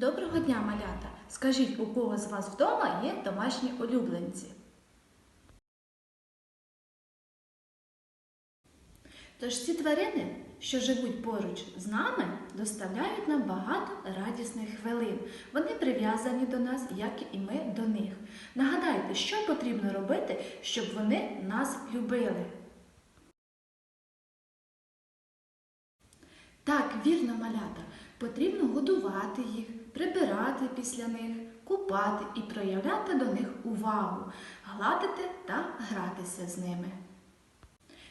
Доброго дня, малята! Скажіть, у кого з вас вдома є домашні улюбленці? Тож ці тварини, що живуть поруч з нами, доставляють нам багато радісних хвилин. Вони прив'язані до нас, як і ми до них. Нагадайте, що потрібно робити, щоб вони нас любили. Так, вірно, малята, потрібно годувати їх, прибирати після них, купати і проявляти до них увагу, гладити та гратися з ними.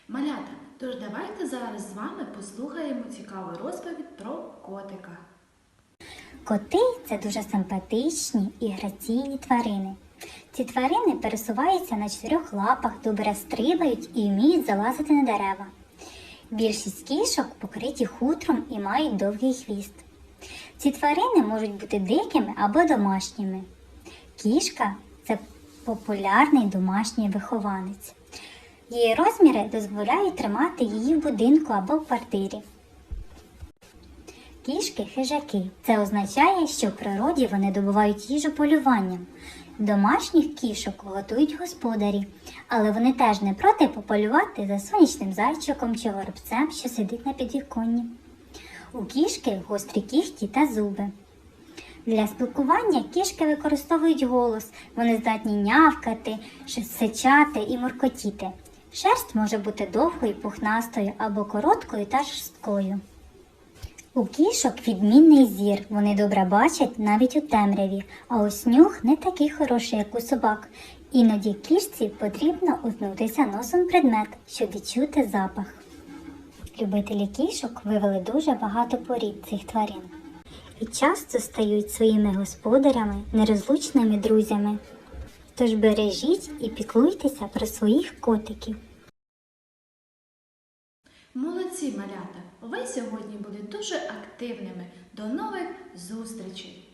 Малята, тож давайте зараз з вами послухаємо цікаву розповідь про котика. Коти це дуже симпатичні і граційні тварини. Ці тварини пересуваються на чотирьох лапах, добре стрибають і вміють залазити на дерева. Більшість кішок покриті хутром і мають довгий хвіст. Ці тварини можуть бути дикими або домашніми. Кішка це популярний домашній вихованець. Її розміри дозволяють тримати її в будинку або в квартирі. Кішки хижаки. Це означає, що в природі вони добувають їжу полюванням. Домашніх кішок готують господарі, але вони теж не проти пополювати за сонячним зайчиком чи горобцем, що сидить на підвіконні. У кішки гострі кіхті та зуби. Для спілкування кішки використовують голос, вони здатні нявкати, сичати і муркотіти. Шерсть може бути довгою, пухнастою або короткою та жорсткою. У кішок відмінний зір, вони добре бачать навіть у темряві, а ось нюх не такий хороший, як у собак. Іноді кішці потрібно уткнутися носом предмет, щоб відчути запах. Любителі кішок вивели дуже багато порід цих тварин і часто стають своїми господарями, нерозлучними друзями. Тож бережіть і піклуйтеся про своїх котиків. Молодці, малята! Ви сьогодні були дуже активними. До нових зустрічей!